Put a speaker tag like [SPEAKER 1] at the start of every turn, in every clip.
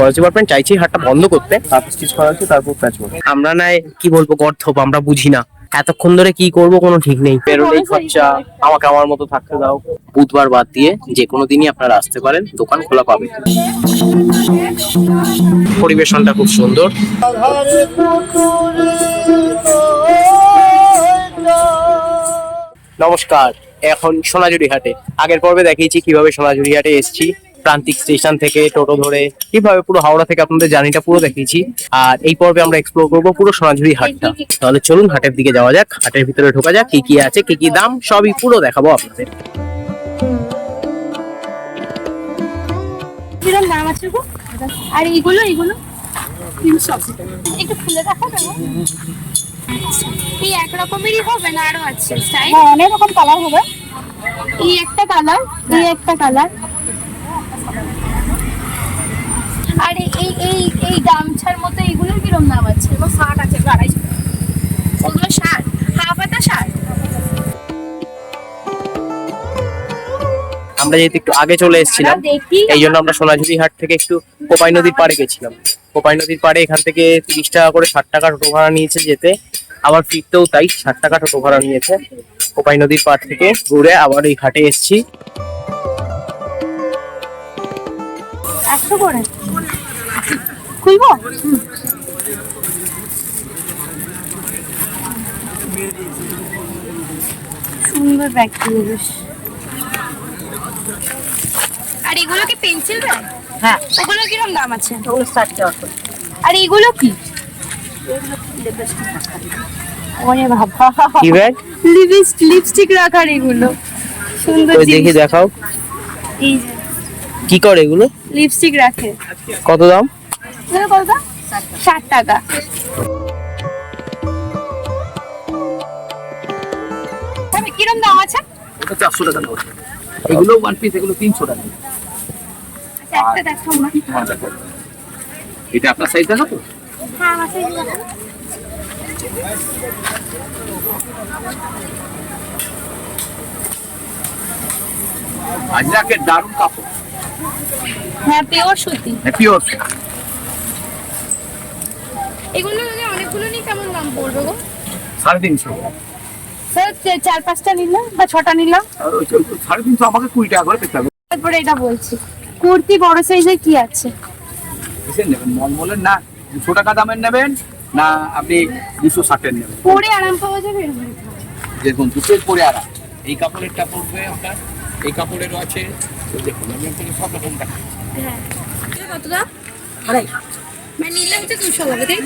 [SPEAKER 1] Forest department চাইছে হাটটা বন্ধ করতে
[SPEAKER 2] তারপর স্টিচ করা হচ্ছে তারপর প্যাচ
[SPEAKER 1] আমরা নাই কি বলব গর্ধব আমরা বুঝি না। এতক্ষণ ধরে কি করব কোনো ঠিক নেই। পেরোলেই খরচা। আমাকে আমার মতো থাকতে দাও। বুধবার বাদ দিয়ে যে কোনো দিনই আপনারা আসতে পারেন দোকান খোলা পাবে। পরিবেশনটা খুব সুন্দর। নমস্কার এখন সোনাঝুরি হাটে। আগের পর্বে দেখিয়েছি কীভাবে সোনাঝুরি হাটে এসেছি। প্রান্তিক স্টেশন থেকে টোটো ধরে কীভাবে পুরো হাওড়া থেকে আপনাদের জার্নিটা পুরো দেখিয়েছি। আর এই পর্বে আমরা এক্সপ্লোর করব পুরো সোনাঝুরি হাটটা। তাহলে চলুন হাটের দিকে যাওয়া যাক হাটের ভিতরে ঢোকা যাক কি কি আছে কি কি দাম সবই পুরো দেখাবো আপনাদের।
[SPEAKER 3] কিরম দাম আছে গো। আর এইগুলো এইগুলো? তিনশো একটু খুলে দেখা দেবো এই এক রকমেরই হবে না আরও আছে?
[SPEAKER 4] হ্যাঁ অনেক রকম কালার হবে।
[SPEAKER 3] এই একটা কালার এই একটা কালার আর এই এই এই গামছার মতো এইগুলোর কিরম দাম আছে?
[SPEAKER 4] এগুলো ষাট আছে আড়াইশো
[SPEAKER 3] ওগুলো ষাট হাফ হাতা ষাট।
[SPEAKER 1] আমরা যেহেতু একটু আগে চলে এসেছিলাম এই জন্য আমরা সোনাঝুরি হাট থেকে একটু কোপাই নদীর পাড়ে গেছিলাম। কোপাই নদীর পাড়ে এখান থেকে তিরিশ টাকা করে ষাট টাকা টোটো ভাড়া নিয়েছে যেতে। আবার ফিরতেও তাই ষাট টাকা টোটো ভাড়া নিয়েছে। কোপাই নদীর পাড় থেকে ঘুরে আবার এই ঘাটে এসেছি।
[SPEAKER 3] একশো করে? খুলবো? সুন্দর ব্যাগগুলো বেশ। আর এগুলো কি পেন্সিল ব্যাগ
[SPEAKER 4] হ্যাঁ।
[SPEAKER 3] ওগুলো কিরম দাম আছে?
[SPEAKER 4] ওগুলো ষাট টাকা
[SPEAKER 3] আর এগুলো কি? ওরে বাবা।
[SPEAKER 1] কি ব্যাগ
[SPEAKER 3] লিপস্টিক রাখার এগুলো। সুন্দর
[SPEAKER 1] দেখি দেখাও।
[SPEAKER 3] এই
[SPEAKER 1] কি করে এগুলো?
[SPEAKER 3] লিপস্টিক রাখে।
[SPEAKER 1] কত দাম?
[SPEAKER 3] কত দাম? ষাট টাকা। কিরম দাম আছে?
[SPEAKER 2] চারশো টাকা এগুলো ওয়ান পিস এগুলো তিনশো টাকা।
[SPEAKER 3] আচ্ছা,
[SPEAKER 2] হ্যাঁ দেখো। এটা আপনার সাইজ দেখো তো
[SPEAKER 3] হ্যাঁ।
[SPEAKER 2] আজরাকের দারুণ কাপড়।
[SPEAKER 3] হ্যাঁ পিওর সুতি।
[SPEAKER 2] পিওর
[SPEAKER 3] এগুলো যদি অনেকগুলো নিই কেমন দাম পড়বে গো?
[SPEAKER 2] সাড়ে তিনশো।
[SPEAKER 3] স্যার চার পাঁচটা নিলাম বা ছটা নিলাম?
[SPEAKER 2] সাড়ে তিনশো আমাকে কুড়ি টাকা করে পেতে হবে।
[SPEAKER 3] তারপরে এটা বলছি কুর্তি বড় সাইজের কি আছে?
[SPEAKER 2] কিসের নেবেন? মলমলের না দুশো টাকা দামের নেবেন না আপনি দুশো ষাটের নেবেন?
[SPEAKER 3] পরে আরাম পাওয়া যাবে?
[SPEAKER 2] দেখুন দুটোর পরে আরাম। এই কাপড়েরটা পড়বে আপনার এই কাপড়েরও আছে দেখুন আমি আপনাকে সব রকম দেখাই
[SPEAKER 3] হ্যাঁ। কত দাম
[SPEAKER 4] আড়াই।
[SPEAKER 3] মানে নিলে হচ্ছে দুশো হবে তাই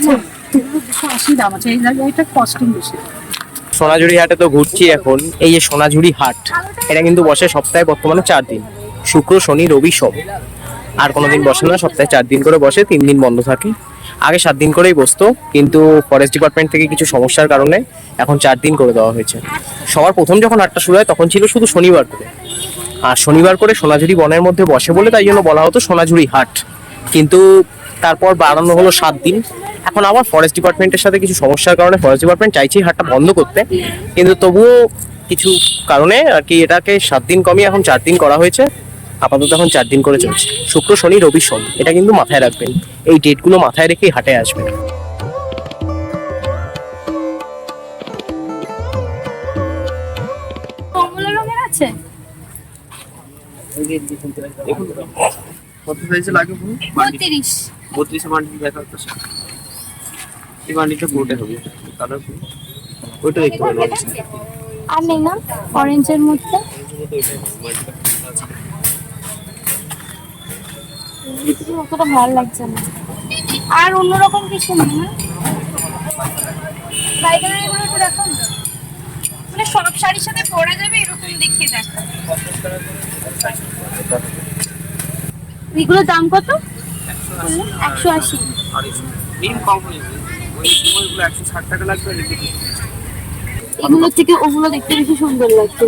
[SPEAKER 4] দুশো আশি দাম আছে। এই এটা কস্টিং বেশি।
[SPEAKER 1] সোনাঝুরি হাটে তো ঘুরছি এখন। এই যে সোনাঝুরি হাট এটা কিন্তু বসে সপ্তাহে বর্তমানে চার দিন। শুক্র শনি রবি সোম। আর কোনোদিন বসে না সপ্তাহে চার দিন করে বসে তিন দিন বন্ধ থাকে। আগে সাত দিন করেই বসতো, কিন্তু ফরেস্ট ডিপার্টমেন্ট থেকে কিছু সমস্যার কারণে এখন চার দিন করে দেওয়া হয়েছে। সবার প্রথম যখন হাটটা শুরু হয়, তখন ছিল শুধু শনিবার করে। আর শনিবার করে সোনাঝুরি বনের মধ্যে বসে বলে তাই জন্য বলা হতো সোনাঝুরি হাট। কিন্তু তারপর বাড়ানো হলো সাত দিন। এখন আবার ফরেস্ট ডিপার্টমেন্টের সাথে কিছু সমস্যার কারণে ফরেস্ট ডিপার্টমেন্ট চাইছে হাটটা বন্ধ করতে। কিন্তু তবুও কিছু কারণে আর কি এটাকে সাত দিন কমিয়ে এখন চার দিন করা হয়েছে। আপাতত এখন চার দিন করে চলছে। শুক্র শনি রবি সোম এটা কিন্তু মাথায় রাখবেন। এই ডেটগুলো মাথায় রেখেই হাটে আসবেন।
[SPEAKER 3] কমলা আছে?
[SPEAKER 2] কত সাইজে লাগে বলুন?
[SPEAKER 3] বত্রিশ।
[SPEAKER 2] বত্রিশে বান্ডিল দেখা হচ্ছে এই বান্ডিলটা পুরোটাই হবে। কালার ওইটা দেখতে পারেন
[SPEAKER 3] আর নেই না? অরেঞ্জের মধ্যে? অতটা ভালো লাগছে না। আর অন্যরকম কিছু না বাইকের এগুলো একটু দেখো না। মানে সব শাড়ির সাথে পরা যাবে, এরকম দেখিয়ে দেখো। এগুলোর দাম কত? একশো আশি।
[SPEAKER 2] কম ওই সময়গুলো একশো ষাট টাকা লাগবে
[SPEAKER 3] এগুলোর থেকে ওগুলো দেখতে বেশি সুন্দর লাগছে।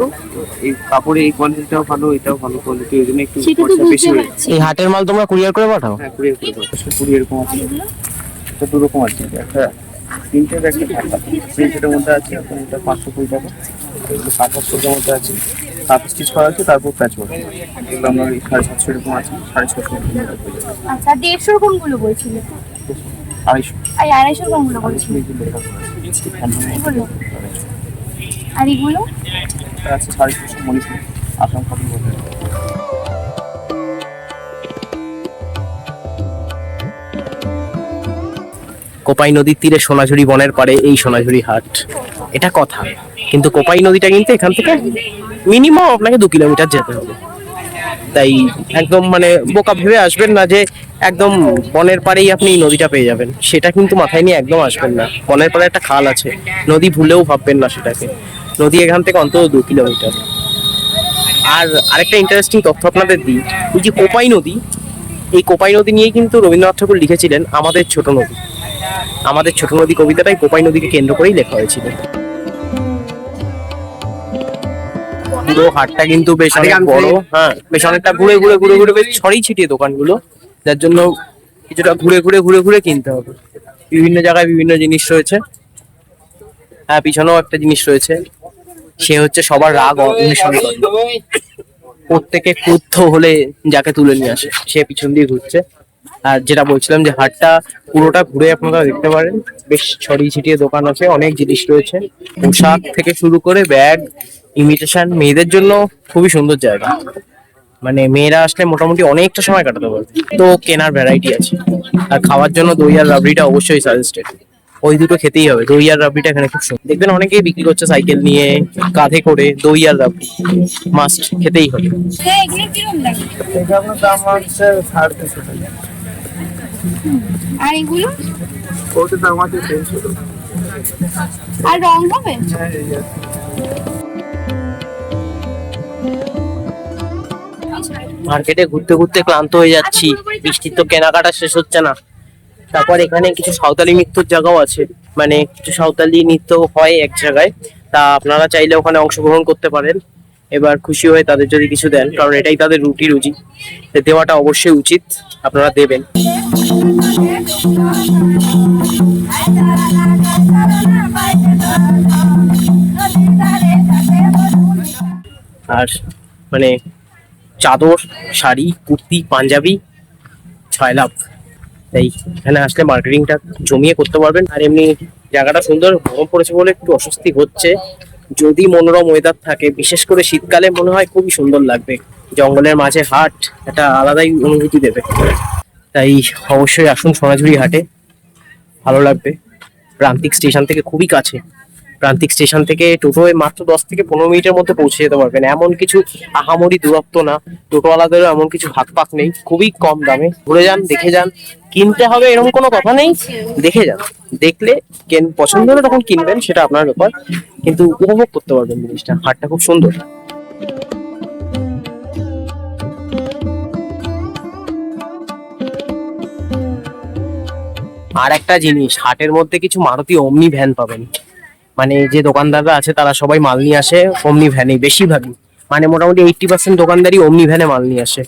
[SPEAKER 2] এই কাপড়ে এই কোয়ালিটিটাও ভালো এটাও ভালো কোয়ালিটি ওই জন্য একটু
[SPEAKER 3] সেটা তো
[SPEAKER 2] বেশি
[SPEAKER 3] বুঝতে পারছি।
[SPEAKER 1] এই হাটের মাল তোমরা কুরিয়ার করে পাঠাও?
[SPEAKER 2] হ্যাঁ কুড়ি এরকম আছে কুড়ি এরকম আছে।
[SPEAKER 3] আর এগুলো?
[SPEAKER 2] এটা দু রকম আছে। এটা একটা তিনটে একটা ঠান্ডা প্রিন্টের মধ্যে আছে এটা পাঁচশো কুড়ি টাকা।
[SPEAKER 5] এগুলো সাত আটশোর মধ্যে আছে। সাত স্টিচ করা আছে তারপর প্যাচ ওয়ার্ক এগুলো এই সাড়ে সাতশো এরকম আছে সাড়ে ছশো হয়ে।
[SPEAKER 3] আচ্ছা দেড়শোর কোনগুলো বলছিলে?
[SPEAKER 5] আড়াইশো।
[SPEAKER 3] আর আড়াইশোর কোনগুলো বলছিলে
[SPEAKER 5] এগুলো লেখা আছে।
[SPEAKER 3] এগুলো আর এগুলো
[SPEAKER 5] আছে সাড়ে আসাম
[SPEAKER 1] কোপাই নদীর তীরে সোনাঝুরি বনের পারে এই সোনাঝুরি হাট। এটা কথা কিন্তু কোপাই নদীটা কিন্তু এখান থেকে মিনিমাম আপনাকে দু কিলোমিটার যেতে হবে। তাই একদম মানে বোকা ভেবে আসবেন না যে একদম বনের পাড়েই আপনি এই নদীটা পেয়ে যাবেন। সেটা কিন্তু মাথায় নিয়ে একদম আসবেন না। বনের পাড়ে একটা খাল আছে নদী ভুলেও ভাববেন না সেটাকে। নদী এখান থেকে অন্তত দু কিলোমিটার। আর আরেকটা ইন্টারেস্টিং তথ্য আপনাদের দিই এই যে কোপাই নদী এই কোপাই নদী নিয়ে কিন্তু রবীন্দ্রনাথ ঠাকুর লিখেছিলেন আমাদের ছোট নদী। আমাদের ছোট নদী কবিতাটাই কোপাই নদীকে কেন্দ্র করেই লেখা হয়েছিল। পুরো হাটটা কিন্তু বেশ অনেক বড় হ্যাঁ বেশ অনেকটা ঘুরে ঘুরে ঘুরে ঘুরে বেশ ছড়িয়ে ছিটিয়ে দোকানগুলো যার জন্য কিছুটা ঘুরে ঘুরে ঘুরে ঘুরে কিনতে হবে। বিভিন্ন জায়গায় বিভিন্ন জিনিস রয়েছে। হ্যাঁ পিছনেও একটা জিনিস রয়েছে। সে হচ্ছে সবার রাগ অন্বেষণ করে। প্রত্যেকে ক্রুদ্ধ হলে যাকে তুলে নিয়ে আসে সে পিছন দিয়ে ঘুরছে। আর যেটা বলছিলাম যে হাটটা পুরোটা ঘুরে আপনারা দেখতে পারেন। বেশ ছড়িয়ে ছিটিয়ে দোকান আছে অনেক জিনিস রয়েছে। পোশাক থেকে শুরু করে ব্যাগ ইমিটেশন মেয়েদের জন্য খুবই সুন্দর জায়গা। মানে মেয়েরা আসলে মোটামুটি অনেকটা সময় কাটাতে পারবে। তো কেনার ভ্যারাইটি আছে। আর খাওয়ার জন্য দই আর রাবড়িটা অবশ্যই সাজেস্টেড ওই দুটো খেতেই হবে। দই আর রাবড়িটা এখানে খুব সুন্দর। দেখবেন অনেকেই বিক্রি করছে সাইকেল নিয়ে কাঁধে করে দই আর রাবড়ি। মাস্ট খেতেই হবে।
[SPEAKER 3] হ্যাঁ আর এগুলো?
[SPEAKER 5] দাম আছে তিনশো
[SPEAKER 3] আর রং হবে?
[SPEAKER 1] মার্কেটে ঘুরতে ঘুরতে ক্লান্ত হয়ে যাচ্ছি। বৃষ্টির তো কেনাকাটা শেষ হচ্ছে না। তারপর এখানে কিছু সাঁওতালি নৃত্যর জায়গাও আছে। মানে কিছু সাঁওতালি নৃত্য হয় এক জায়গায়। তা আপনারা চাইলে ওখানে অংশগ্রহণ করতে পারেন। এবার খুশি হয়ে তাদের যদি কিছু দেন, কারণ এটাই তাদের রুটি রুজি। দেওয়াটা অবশ্যই উচিত, আপনারা দেবেন। আর মানে চাদর, শাড়ি, কুর্তি, পাঞ্জাবি ছয় লাভ। তাই এখানে আসলে মার্কেটিংটা জমিয়ে করতে পারবেন। আর এমনি জায়গাটা সুন্দর, গরম পড়েছে বলে একটু অস্বস্তি হচ্ছে। যদি মনোরম ওয়েদার থাকে, বিশেষ করে শীতকালে মনে হয় খুবই সুন্দর লাগবে। জঙ্গলের মাঝে হাট, একটা আলাদাই অনুভূতি দেবে। তাই অবশ্যই আসুন সোনাঝুরি হাটে। ভালো লাগবে। প্রান্তিক স্টেশন থেকে খুবই কাছে। প্রান্তিক স্টেশন থেকে টোটোয় মাত্র দশ থেকে পনেরো মিনিটের মধ্যে পৌঁছে যেতে পারবেন। এমন কিছু আহামরি দূরত্ব না। টোটোওয়ালাদেরও এমন কিছু হাত পাক নেই। খুবই কম দামে। ঘুরে যান, দেখে যান। কিনতে হবে এরকম কোনো কথা নেই। দেখে যান। দেখলে কেন পছন্দ হলে তখন কিনবেন, সেটা আপনার ব্যাপার। কিন্তু উপভোগ করতে পারবেন জিনিসটা। হাটটা খুব সুন্দর। আর একটা জিনিস, হাটের মধ্যে কিছু মারুতি অমনি ভ্যান পাবেন। মানে যে দোকানদাররা আছে, তারা সবাই মাল নিয়ে আসে অমনি ভ্যানে বেশিরভাগই। মানে মোটামুটি এইটটি পার্সেন্ট দোকানদারই অমনি ভ্যানে মাল নিয়ে আসে।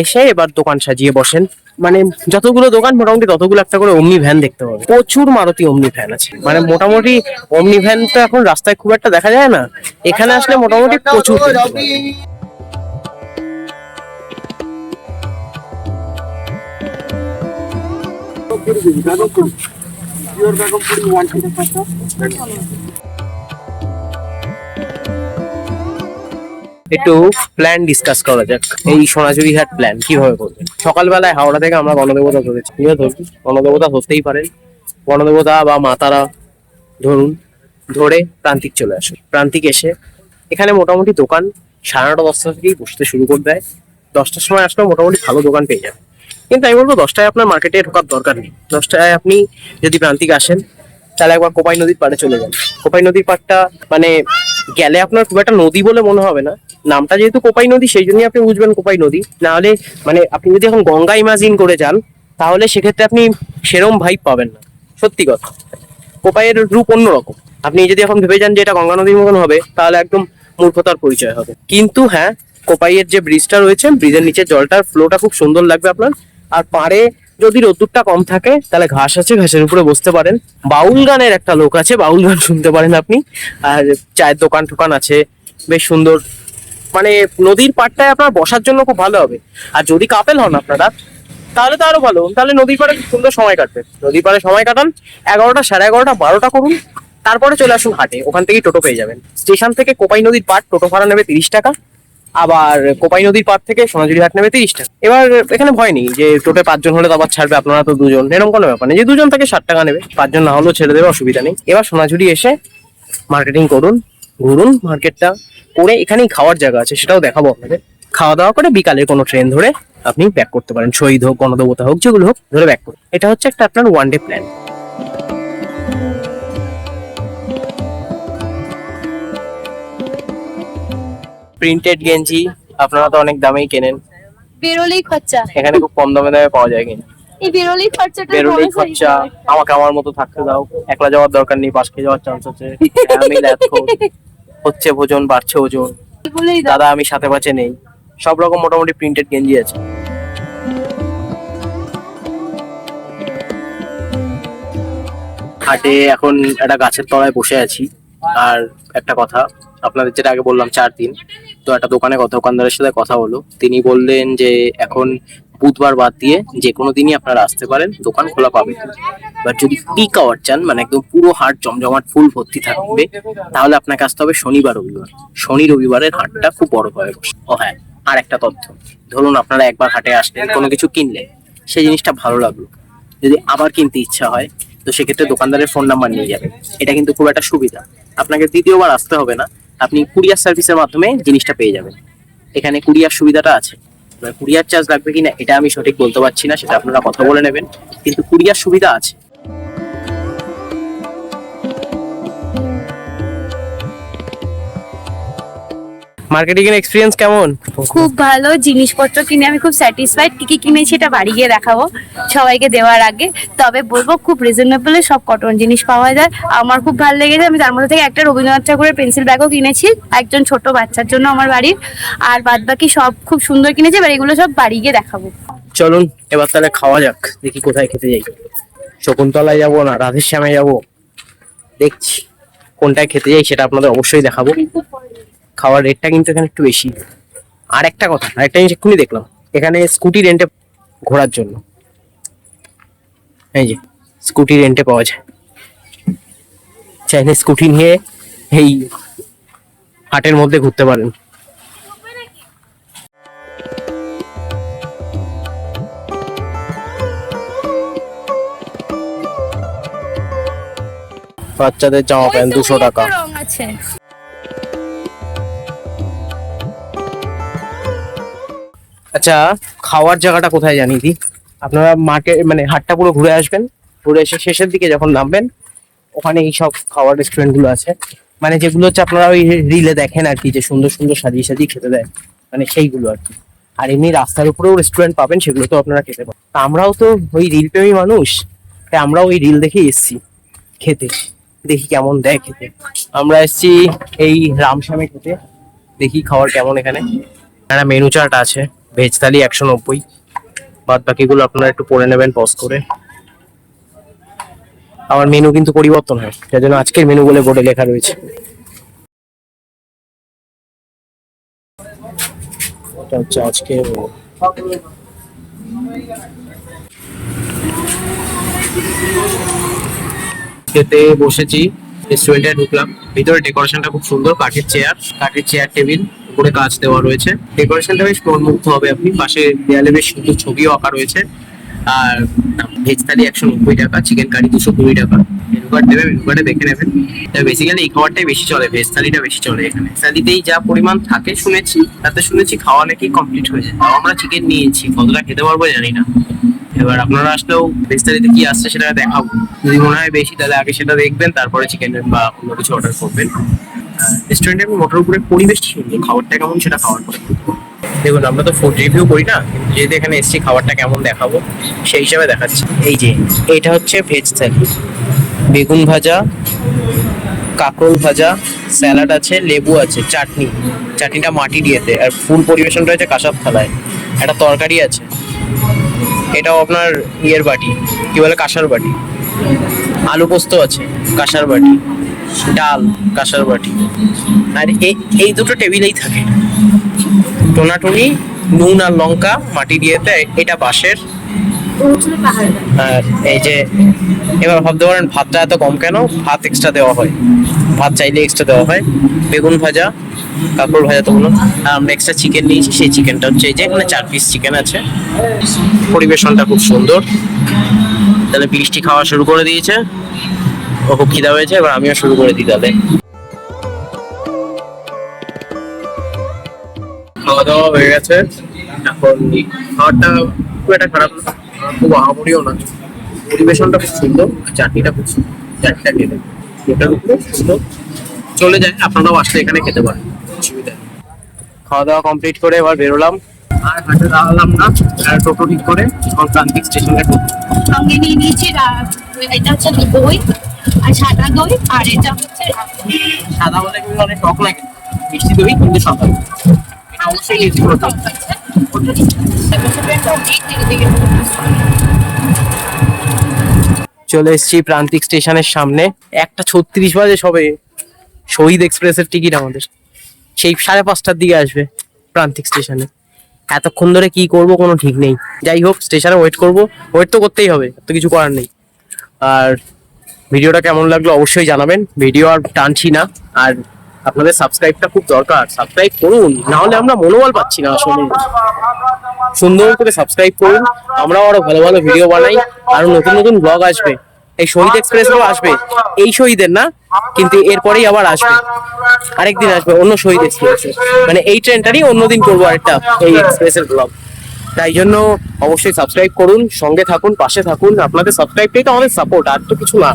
[SPEAKER 1] এসে এবার দোকান সাজিয়ে বসেন। মানে যতগুলো দোকান, মোটামুটি ততগুলো একটা করে অমনি ভ্যান দেখতে পাবে প্রচুর মারুতি অমনি ভ্যান আছে। মানে মোটামুটি অমনি ভ্যান তো এখন রাস্তায় খুব একটা দেখা যায় না। এখানে আসলে মোটামুটি প্রচুর দেখতে পাবেন। একটু প্ল্যান ডিসকাস করা যাক। এই সোনাঝুরি হাট প্ল্যান কীভাবে করবেন? সকালবেলায় হাওড়া থেকে আমরা গণদেবতা ধরেছি। ধরবি গণদেবতা ধরতেই পারেন। গণদেবতা বা মাতারা ধরুন, ধরে প্রান্তিক চলে আসে। প্রান্তিক এসে এখানে মোটামুটি দোকান সাড়ে নটা দশটা থেকেই বসতে শুরু করে দেয়। দশটার সময় আসলেও মোটামুটি ভালো দোকান পেয়ে যাবে কিন্তু আমি বলব, দশটায় আপনার মার্কেটে ঢোকার দরকার নেই। দশটায় আপনি যদি প্রান্তিক আসেন, তাহলে একবার কোপাই নদীর পাড়ে চলে যান। কোপাই নদীর পাড়টা মানে গেলে আপনার খুব একটা নদী বলে মনে হবে না। নামটা যেহেতু কোপাই নদী, সেই জন্যই আপনি বুঝবেন কোপাই নদী। না হলে মানে আপনি যদি এখন গঙ্গা ইমাজিন করে যান, তাহলে সেক্ষেত্রে আপনি সেরম ভাইব পাবেন না। সত্যি কথা। কোপাইয়ের রূপ অন্যরকম। আপনি যদি এখন ভেবে যান যে এটা গঙ্গা নদীর মতন হবে, তাহলে একদম মূর্খতার পরিচয় হবে। কিন্তু হ্যাঁ কোপাইয়ের যে ব্রিজটা রয়েছে ব্রিজের নিচে জলটার ফ্লোটা খুব সুন্দর লাগবে আপনার। আর পাড়ে যদি রোদ্দুরটা কম থাকে, তাহলে ঘাস আছে, ঘাসের উপরে বসতে পারেন। বাউল গানের একটা লোক আছে, বাউল গান শুনতে পারেন আপনি। আর চায়ের দোকান টোকান আছে, বেশ সুন্দর মানে নদীর পাড়টায় আপনার বসার জন্য খুব ভালো হবে। আর যদি কাপেল হন আপনারা, তাহলে তো আরও ভালো তাহলে নদীর পাড়ে সুন্দর সময় কাটবে নদীর পাড়ে সময় কাটান, এগারোটা সাড়ে এগারোটা বারোটা করুন, তারপরে চলে আসুন হাটে। ওখান থেকেই টোটো পেয়ে যাবেন। স্টেশন থেকে কোপাই নদীর পাড়, টোটো ভাড়া নেবে তিরিশ টাকা। আবার কোপাই নদীর পাড় থেকে সোনাঝুরি হাট নেবে তিরিশ টাকা। এবার এখানে ভয় নেই যে টোটে পাঁচজন হলে তো আবার ছাড়বে আপনারা তো দুজন। এরকম কোনো ব্যাপার নেই। যে দুজন থেকে ষাট টাকা নেবে, পাঁচজন না হলেও ছেড়ে দেবে, অসুবিধা নেই। এবার সোনাঝুরি এসে মার্কেটিং করুন। ঘুরুন মার্কেটটা করে এখানেই খাওয়ার জায়গা আছে সেটাও দেখাবো আপনাদের। খাওয়া দাওয়া করে বিকালে কোনো ট্রেন ধরে আপনি ব্যাক করতে পারেন। শহীদ হোক গণদেবতা হোক যেগুলো হোক ধরে ব্যাক করুন। এটা হচ্ছে একটা আপনার ওয়ান ডে প্ল্যান প্রিন্টেড গেঞ্জি আপনারা তো অনেক দামেই কেনেন।
[SPEAKER 3] বেরোলেই খরচা।
[SPEAKER 1] এখানে খুব কম দামে দামে পাওয়া যায় কিন্তু।
[SPEAKER 3] এই বেরোলেই খরচাটা
[SPEAKER 1] বেরোলেই খরচা আমাকে আমার মতো থাকতে দাও। একলা যাওয়ার দরকার নেই পাশ খেয়ে যাওয়ার চান্স আছে। আমি হচ্ছে ভোজন বাড়ছে ওজন। দাদা আমি সাথে পাচে নেই। সব রকম মোটামুটি প্রিন্টেড গেঞ্জি আছে। হাটে এখন একটা গাছের তলায় বসে আছি। আর একটা কথা আপনাদের যেটা আগে বললাম চার দিন। তো একটা দোকানে কথা দোকানদারের সাথে কথা হলো। তিনি বললেন যে এখন বুধবার বাদ দিয়ে যে কোনো দিনই আপনারা আসতে পারেন, দোকান খোলা পাবেন। এবার যদি পিক আওয়ার চান মানে একদম পুরো হাট জমজমাট ফুল ভর্তি থাকবে, তাহলে আপনাকে আসতে হবে শনিবার রবিবার। শনি রবিবারের হাটটা খুব বড় বসে। ও হ্যাঁ আর একটা তথ্য। ধরুন আপনারা একবার হাটে আসলেন, কোনো কিছু কিনলেন, সেই জিনিসটা ভালো লাগল। যদি আবার কিনতে ইচ্ছা হয়, তো সেক্ষেত্রে দোকানদারের ফোন নাম্বার নিয়ে যাবেন। এটা কিন্তু খুব একটা সুবিধা। আপনাকে দ্বিতীয়বার আসতে হবে না, আপনি কুরিয়ার সার্ভিসের মাধ্যমে জিনিসটা পেয়ে যাবেন। এখানে কুরিয়ার সুবিধাটা আছে। কুরিয়ার চার্জ লাগবে কিনা, এটা আমি সঠিক বলতে পারছি না, সেটা আপনারা কথা বলে নেবেন। কিন্তু কুরিয়ার সুবিধা আছে। মার্কেটিং এর এক্সপিরিয়েন্স কেমন?
[SPEAKER 3] খুব ভালো জিনিসপত্র কিনে আমি খুব স্যাটিসফাইড কি কি কিনেছি এটা বাড়ি গিয়ে দেখাবো সবাইকে দেওয়ার আগে। তবে বলব খুব রিজনেবলে সব কটন জিনিস পাওয়া যায়। আমার খুব ভালো লেগেছে আমি তার মধ্যে থেকে একটা রবীন্দ্রনাথ ঠাকুরের পেন্সিল ব্যাগও কিনেছি একজন ছোট বাচ্চার জন্য আমার বাড়ির। আর বাদ বাকি সব খুব সুন্দর কিনেছি এবার এগুলো সব বাড়ি গিয়ে দেখাবো।
[SPEAKER 1] চলুন এবার তাহলে খাওয়া যাক দেখি কোথায় খেতে যাই। শকুন্তলায় যাব না রাধেশ্যামে যাব। দেখছি কোনটায় খেতে যাই সেটা আপনাদের অবশ্যই দেখাবো। খাওয়ার রেটটা কিন্তু এখানে একটু বেশি। আর একটা কথা আরেকটা জিনিস এক্ষুনি দেখলাম এখানে স্কুটি রেন্টে ঘোরার জন্য। এই যে স্কুটি রেন্টে পাওয়া যায়। চাইলে স্কুটি নিয়ে এই হাটের মধ্যে ঘুরতে পারেন। বাচ্চাদের জামা প্যান্ট দুশো টাকা। আচ্ছা খাওয়ার জায়গাটা কোথায় জানি দি? আপনারা মার্কেট মানে হাটটা পুরো ঘুরে আসবেন, ঘুরে এসে শেষের দিকে যখন নামবেন ওখানে এই সব খাওয়ার রেস্টুরেন্টগুলো আছে। মানে যেগুলো হচ্ছে আপনারা ওই রিলে দেখেন আর কি, যে সুন্দর সুন্দর সাজিয়ে সাজিয়ে খেতে দেয়। মানে সেইগুলো আর কি। আর এমনি রাস্তার উপরেও রেস্টুরেন্ট পাবেন, সেগুলো তো আপনারা খেতে পারেন। আমরাও তো ওই রিল প্রেমী মানুষ, তাই আমরাও ওই রিল দেখে এসছি, খেতে। দেখি কেমন দেয় খেতে। আমরা এসছি এই রামশ্যামে খেতে, দেখি খাওয়ার কেমন এখানে। একটা মেনু চার্ট আছে। ভেজ থালি একশো নব্বই। বাদ বাকিগুলো আপনারা একটু পরে নেবেন পজ করে। আমার মেনু কিন্তু পরিবর্তন হয় যার জন্য আজকের মেনু বলে বোর্ডে লেখা রয়েছে। আজকে খেতে বসেছি রেস্টুরেন্টে ঢুকলাম। ভিতরে ডেকোরেশনটা খুব সুন্দর, কাঠের চেয়ার কাঠের চেয়ার টেবিল উপরে কাজ দেওয়া রয়েছে। ডেকোরেশনটা বেশ মুগ্ধ হবে আপনি। পাশে দেয়ালে বেশ সুন্দর ছবিও আঁকা রয়েছে। আর ভেজ থালি একশো নব্বই টাকা, চিকেন কারি দুশো কুড়ি টাকা। মেনু কার্ড দেবে মেনু কার্ডে দেখে নেবেন। বেসিক্যালি এই খাবারটাই বেশি চলে ভেজ থালিটা বেশি চলে এখানে। থালিতেই যা পরিমাণ থাকে শুনেছি, তাতে শুনেছি খাওয়া নাকি কমপ্লিট হয়ে যায়। তাও আমরা চিকেন নিয়েছি, কতটা খেতে পারব জানি না। এবার আপনারা আসলেও ভেজ থালিতে কি আসছে সেটা দেখাবো। যদি মনে হয় বেশি, তাহলে আগে সেটা দেখবেন, তারপরে চিকেন বা অন্য কিছু অর্ডার করবেন। রেস্টুরেন্টে আমি মোটর উপরে পরিবেশ সুন্দর খাবারটা কেমন সেটা খাওয়ার পরে। দেখুন, আমরা তো ফুড রিভিউ করি না যেহেতু এখানে এসেছি, খাবারটা কেমন দেখাবো, সেই হিসাবে দেখাচ্ছি। এই যে এইটা হচ্ছে ভেজ থালি বেগুন ভাজা, কাঁকরোল ভাজা, স্যালাড আছে, লেবু আছে, চাটনি। চাটনিটা মাটি দিয়েতে আর ফুল পরিবেশনটা হচ্ছে কাঁসার থালায়। একটা তরকারি আছে। এটাও আপনার ইয়ের বাটি, কি বলে, কাঁসার বাটি। আলু পোস্ত আছে, কাঁসার বাটি। ডাল কাঁসার বাটি। আর এই এই দুটো টেবিলেই থাকে। টোনাটুনি নুন আর লঙ্কা মাটি দিয়ে দেয়। এটা বাঁশের। আর এই যে এবার ভাবতে পারেন ভাতটা এত কম কেন? ভাত এক্সট্রা দেওয়া হয়। ভাত চাইলে এক্সট্রা দেওয়া হয়। বেগুন ভাজা কাঁকড় ভাজা তো কোনো। আর আমরা এক্সট্রা চিকেন নিয়েছি। সেই চিকেনটা হচ্ছে এই যে এখানে চার পিস চিকেন আছে। পরিবেশনটা খুব সুন্দর। তাহলে বৃষ্টি খাওয়া শুরু করে দিয়েছে। ও খুব খিদা হয়েছে এবার আমিও শুরু করে দিই তাহলে। খাওয়া দাওয়া হয়ে গেছে। এখন খাবারটা খুব একটা খারাপ না, খুব আহামরিও না। পরিবেশনটা খুব সুন্দর চাটনিটা খুব সুন্দর। চাটনিটা খেতে এটা খুব সুন্দর। চলে যায় আপনারাও আসলে এখানে খেতে পারেন। অসুবিধা খাওয়া দাওয়া কমপ্লিট করে এবার বেরোলাম। আর হাটে দাঁড়ালাম না। টোটো ঠিক করে প্রান্তিক স্টেশনে ঢুকবো
[SPEAKER 3] সঙ্গে নিয়ে নিয়েছি এটা হচ্ছে দই আর সাদা দই আর এটা হচ্ছে
[SPEAKER 1] সাদা বলে কিন্তু অনেক টক লাগে। মিষ্টি দই কিন্তু সাদা। এটা অবশ্যই নিয়েছি পুরোটা চলে এসেছি প্রান্তিক স্টেশনের সামনে। একটা ছত্রিশ বাজে সবে। শহীদ এক্সপ্রেসের টিকিট আমাদের। সেই সাড়ে পাঁচটার দিকে আসবে প্রান্তিক স্টেশনে এতক্ষণ ধরে কি করব কোনো ঠিক নেই। যাই হোক স্টেশনে ওয়েট করব। ওয়েট তো করতেই হবে তো কিছু করার নেই। আর ভিডিওটা কেমন লাগল অবশ্যই জানাবেন। ভিডিও আর টানছি না। আর আপনাদের সাবস্ক্রাইবটা খুব দরকার। সাবস্ক্রাইব করুন না হলে আমরা মনোবল পাচ্ছি না আসলে। সুন্দর করে সাবস্ক্রাইব করুন। আমরাও আরও ভালো ভালো ভিডিও বানাই। আরও নতুন নতুন ব্লগ আসবে। এই শহীদ এক্সপ্রেসও আসবে। এই শহীদের না? কিন্তু এরপরেই আবার আসবে। আরেকদিন আসবে অন্য শহীদ এক্সপ্রেস। মানে এই ট্রেনটারই অন্যদিন করব আরেকটা এই এক্সপ্রেসের ব্লগ তাই জন্য অবশ্যই সাবস্ক্রাইব করুন সঙ্গে থাকুন পাশে থাকুন। আপনাদের সাবস্ক্রাইবটাই তো আমাদের সাপোর্ট আর তো কিছু না।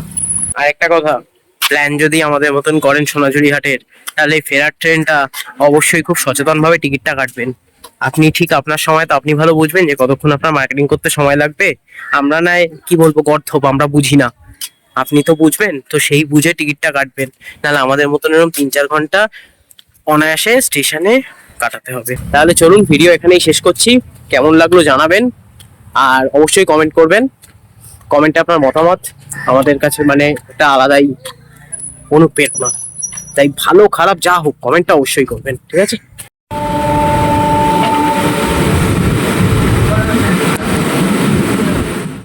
[SPEAKER 1] আর একটা কথা প্ল্যান যদি আমাদের মতন করেন সোনাঝুরি হাটের তাহলে ফেরার ট্রেনটা অবশ্যই খুব সচেতনভাবে টিকিটটা কাটবেন। আপনি ঠিক আপনার সময় তো আপনি ভালো বুঝবেন যে কতক্ষণ আপনার মার্কেটিং করতে সময় লাগবে। আমরা নাই, কি বলব গর্থপ আমরা বুঝি না। আপনি তো বুঝবেন, তো সেই বুঝে টিকিটটা কাটবেন। নাহলে আমাদের মতন এরকম তিন চার ঘণ্টা অনায়াসে স্টেশনে কাটাতে হবে। তাহলে চলুন ভিডিও এখানেই শেষ করছি। কেমন লাগল জানাবেন। আর অবশ্যই কমেন্ট করবেন। কমেন্টে আপনার মতামত, আমাদের কাছে মানে একটা আলাদাই অনুপ্রেরণা। তাই ভালো, খারাপ যা হোক কমেন্টটা অবশ্যই করবেন, ঠিক আছে?